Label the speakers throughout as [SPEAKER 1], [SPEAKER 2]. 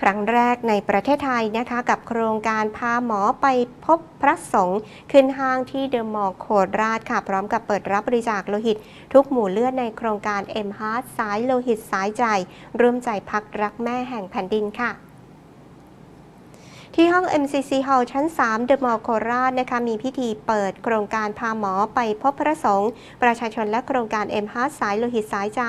[SPEAKER 1] ครั้งแรกในประเทศไทยนะคะ กับโครงการพาหมอไปพบพระสงฆ์ขึ้นห้างที่เดอะมอลล์โคราชค่ะ พร้อมกับเปิดรับบริจาคโลหิต ทุกหมู่เลือดในโครงการ M Heart สายโลหิตสายใจร่วมใจพักรักแม่แห่งแผ่นดินค่ะ ที่ห้อง MCC Hall ชั้น3 The Mall โคราชนะคะมีพิธีเปิดโครงการพาหมอไปพบพระสงฆ์ประชาชนและโครงการ M Heart สายโลหิตสายใจ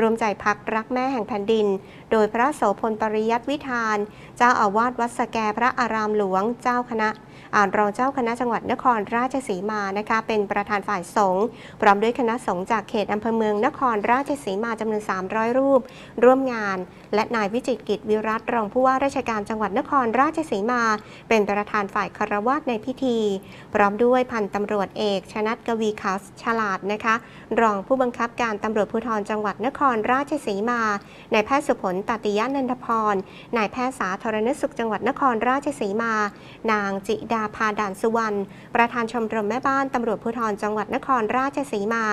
[SPEAKER 1] รวมใจพักรักแม่แห่งแผ่นดิน โดยพระโสพลปริยัติวิธาน เจ้าอาวาสวัดสแกพระอารามหลวงเจ้าคณะอารองเจ้าคณะจังหวัดนครราชสีมานะคะเป็นประธานฝ่ายสงฆ์พร้อมด้วยคณะสงฆ์จากเขตอำเภอเมืองนครราชสีมาจำนวน 300 รูป ร่วมงาน และนายวิจิตรกิจวิรัตรองผู้ว่าราชการจังหวัดนครราชสีมา เป็นประธานฝ่ายคารวะในพิธี พร้อมด้วยพันตำรวจเอก ชนัดกวีขาวฉลาดนะคะ รองผู้บังคับการตำรวจภูธรจังหวัดนครราชสีมา นายแพทย์สุผลตติยะนันทพร นายแพทย์สาธารณสุขจังหวัดนครราชสีมา นางจิดาพาด่านสุวรรณ ประธานชมรมแม่บ้านตำรวจภูธรจังหวัดนครราชสีมา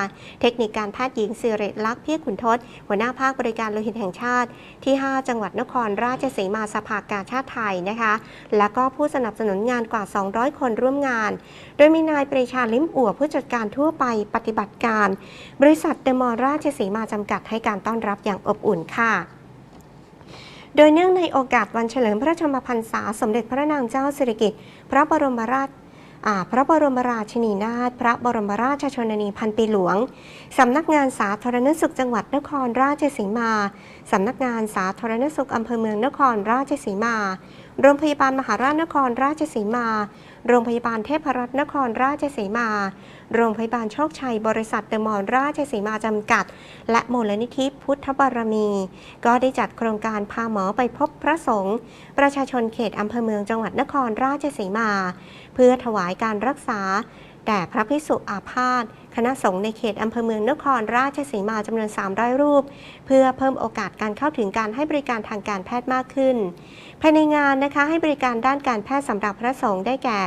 [SPEAKER 1] เทคนิคการแพทย์หญิงสิริลักษณ์เพียขุนทศ หัวหน้าภาคบริการโลหิตแห่งชาติที่ 5 จังหวัดนครราชสีมาสภากาชาติไทยนะคะแล้วก็ผู้สนับสนุนงานกว่า 200 คนร่วมงาน โดยมีนายปรีชาลิ้มอั่วผู้จัดการทั่วไปปฏิบัติการ บริษัทเดมอราชสีมาจำกัดให้การต้อนรับอย่างอบอุ่นค่ะโดยเนื่องในโอกาสวันเฉลิมพระชนมพรรษา สมเด็จพระนางเจ้าสิริกิติ์พระบรมราชพระบรมราชินีนาถพระบรมราชชนนีพันปีหลวง สำนักงานสาธารณสุขจังหวัดนครราชสีมา สำนักงานสาธารณสุขอำเภอเมืองนครราชสีมา โรงพยาบาลมหาราชนครราชสีมา โรงพยาบาลเทพรัตน์นครราชสีมา โรงพยาบาลโชคชัย บริษัทเดอะมอนราชสีมาจำกัด และมูลนิธิพุทธบารมี ก็ได้จัดโครงการพาหมอไปพบพระสงฆ์ประชาชนเขตอำเภอเมืองจังหวัดนครราชสีมา เพื่อถวายการรักษา แด่พระภิกษุอาพาธคณะสงฆ์ในเขตอำเภอเมืองนครราชสีมาจำนวน 300 รูป เพื่อเพิ่มโอกาสการเข้าถึงการให้บริการทางการแพทย์มากขึ้น ภายในงานนะคะให้บริการด้านการแพทย์สำหรับพระสงฆ์ได้แก่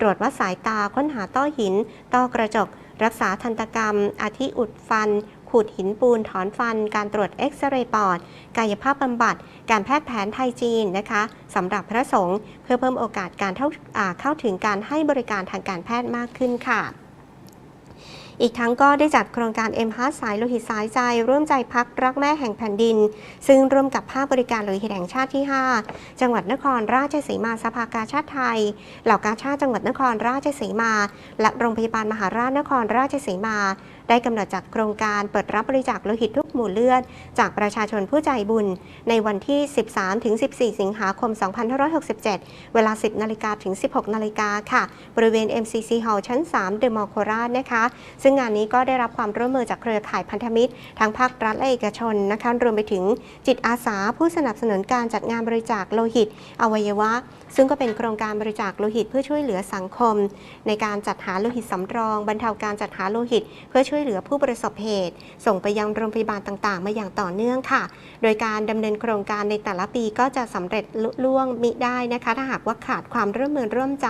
[SPEAKER 1] ตรวจวัดสายตาค้นหาต้อหิน ต้อกระจก รักษาทันตกรรม อาทิอุดฟัน ขูดหินปูนถอนฟัน การตรวจเอ็กซเรย์ปอด กายภาพบำบัด การแพทย์แผนไทยจีนนะคะสำหรับพระสงฆ์เพื่อเพิ่มโอกาสการเข้าถึงการให้บริการทางการแพทย์มากขึ้นค่ะอีกทั้งก็ได้จัดโครงการ M ฮาสายโลหิตสายใจ ร่วมใจพักรักแม่แห่งแผ่นดิน ซึ่งร่วมกับภาคบริการโลหิตแห่งชาติที่ 5 จังหวัดนครราชสีมาสภากาชาติไทย เหล่ากาชาติจังหวัดนครราชสีมา และโรงพยาบาลมหาราชนครราชสีมา ได้กำหนดจัดโครงการเปิดรับบริจาคโลหิตทุกหมู่เลือด จากประชาชนผู้ใจบุญ ในวันที่ 13-14 สิงหาคม 2567 เวลา 10 นาฬิกาถึง 16 นาฬิกาค่ะ บริเวณ MCC Hall ชั้น 3 เดอะมอลล์โคราชนะคะ ซึ่งงานนี้ก็ได้รับความร่วมมือจากเครือข่ายพันธมิตร ทั้งภาครัฐและเอกชนนะคะ รวมไปถึงจิตอาสาผู้สนับสนุนการจัดงานบริจาคโลหิต อวัยวะ ซึ่งก็เป็นโครงการบริจาคโลหิตเพื่อช่วยเหลือสังคม ในการจัดหาโลหิตสำรอง บรรเทาการจัดหาโลหิต เพื่อช่วยเหลือผู้ประสบเหตุ ส่งไปยังโรงพยาบาลต่างๆ มาอย่างต่อเนื่องค่ะ โดยการดำเนินโครงการในแต่ละปีก็จะสำเร็จลุล่วงมิได้นะคะ ถ้าหากว่าขาดความร่วมมือร่วมใจ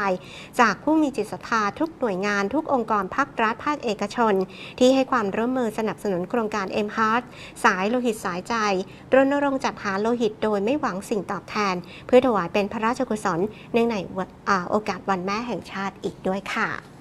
[SPEAKER 1] จากผู้มีจิตศรัทธาทุกหน่วยงานทุกองค์กรภาครัฐภาคเอกชน ที่ให้ความร่วมมือสนับสนุนโครงการ M Heart สายโลหิตสายใจรณรงค์จัดหาโลหิตโดยไม่หวังสิ่งตอบแทน เพื่อถวายเป็นพระราชกุศลเนื่องในโอกาสวันแม่แห่งชาติอีกด้วยค่ะ